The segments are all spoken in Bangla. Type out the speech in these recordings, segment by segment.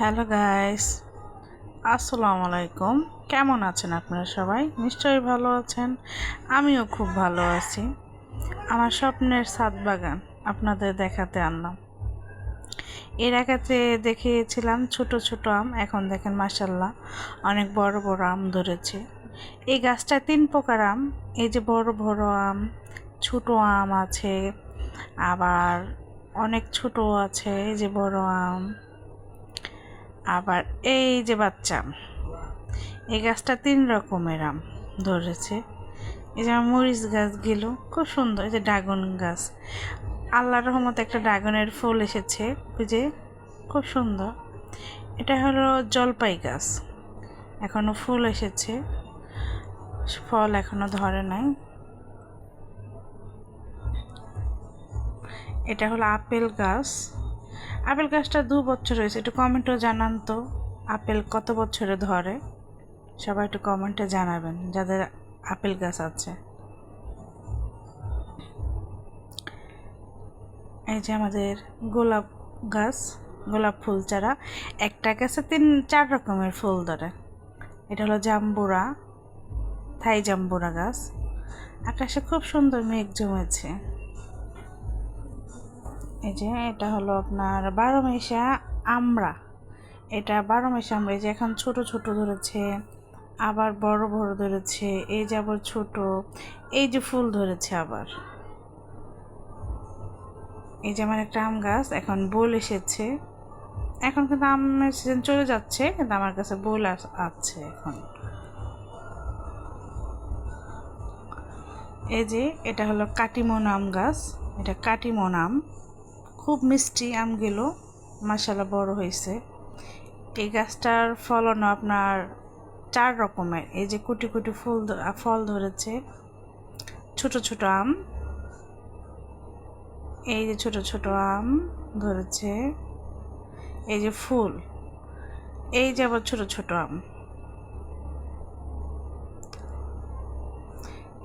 হ্যালো গাইস, আসসালামু আলাইকুম। কেমন আছেন আপনারা সবাই? নিশ্চয়ই ভালো আছেন। আমিও খুব ভালো আছি। আমার স্বপ্নের ছাদ বাগান আপনাদের দেখাতে আনলাম। এর আগাতে দেখিয়েছিলাম ছোট ছোট আম, এখন দেখেন মাসাল্লাহ অনেক বড় বড় আম ধরেছে। এই গাছটা তিন প্রকার আম, এই যে বড় বড় আম, ছোট আম আছে, আবার অনেক ছোট আছে, এই যে বড় আম। আবার এই যে বাচ্চা, এই গাছটা তিন রকমের আম ধরেছে। এই যে মরিচ গাছ গেল খুব সুন্দর, এই যে ড্রাগন গাছ। আল্লাহ রহমতে একটা ড্রাগনের ফুল এসেছে, ওই যে খুব সুন্দর। এটা হলো জলপাই গাছ, এখনও ফুল এসেছে। ফল এখনও ধরে নাই। এটা হলো আপেল গাছ। আপেল গাছটা দু বছর হয়েছে, একটু কমেন্টও জানান তো। আপেল কত বছরে ধরে? সবাই একটু কমেন্টে জানাবেন, যাদের আপেল গাছ আছে। এই যে আমাদের গোলাপ গাছ, গোলাপ ফুল চারা, একটা গাছে তিন, চার রকমের ফুল ধরে। এটা হলো জাম্বুরা, থাই জাম্বুরা গাছ। আকাশে খুব সুন্দর মেঘ জমেছে। এই যে, এটা হলো আপনার বারো মেশা আমরা এটা বারো মেশা আমরা এই যে এখন ছোট ছোট ধরেছে, আবার বড় বড় ধরেছে, এই যে আবার ছোট, এই যে ফুল ধরেছে আবার। এই যে আমার একটা আম গাছ, এখন বোল এসেছে। এখন কিন্তু আমের সিজন চলে যাচ্ছে, কিন্তু আমার কাছে বোল আছে এখন। এই যে, এটা হলো কাটিমন আম গাছ, এটা কাটিমন আম। খুব মিষ্টি আমগুলো মাসালা বড় হয়েছে। এই গাছটার ফলনও আপনার চার রকমের। এই যে কুটি কুটি ফুল ফল ধরেছে, ছোট ছোট আম, এই যে ছোট ছোট আম ধরেছে, এই যে ফুল, এই যে আবার ছোট ছোট আম।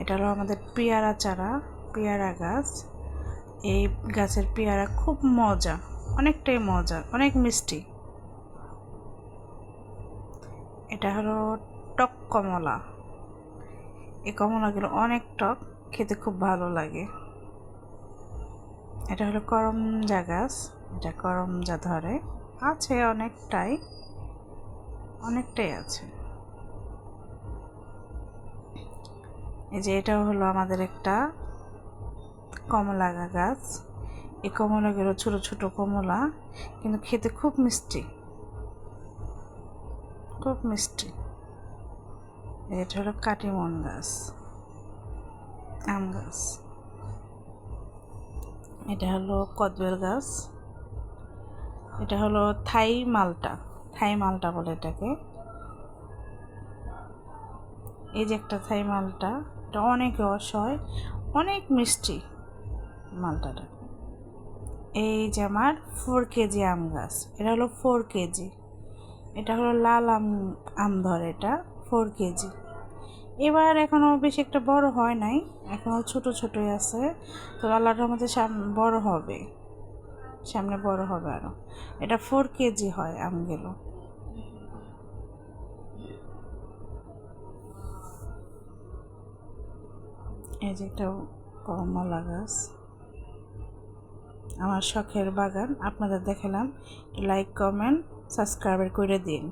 এটা হলো আমাদের পেয়ারা চারা, পেয়ারা গাছ। এই গাছের পেয়ারা খুব মজা, অনেকটাই মজা, অনেক মিষ্টি। এটা হলো টক কমলা। এই কমলাগুলো অনেক টক, খেতে খুব ভালো লাগে। এটা হলো করমজা গাছ, এটা করমজা ধরে। আছে অনেকটাই অনেকটাই আছে। এই যে এটাও হলো আমাদের একটা কমলা গাছ। এই কমলাগুলো ছোট ছোট কমলা, কিন্তু খেতে খুব মিষ্টি। খুব মিষ্টি। এটা হলো কাটিমন গাছ, আম গাছ। এটা হলো কদবেল গাছ। এটা হলো থাই মালটা থাই মালটা বলে এটাকে। এই যে একটা থাই মালটা, এটা অনেক রস হয়, অনেক মিষ্টি। মালটাটা। এই যে আমার ফোর কেজি আম গাছ, এটা হলো ফোর কেজি। এটা হলো লাল আম আম ধরে এটা ফোর কেজি। এবার এখনও বেশি একটা বড় হয় নাই এখনও ছোট ছোটই আছে। তো আল্লাহর রহমতে সামনে বড় হবে। সামনে বড় হবে আরও এটা ফোর কেজি হয় আম আমগুলো। এই যে একটা কমলা গাছ। আমার শখের বাগান আপনাদের দেখালাম। লাইক কমেন্ট সাবস্ক্রাইবার করে দিন।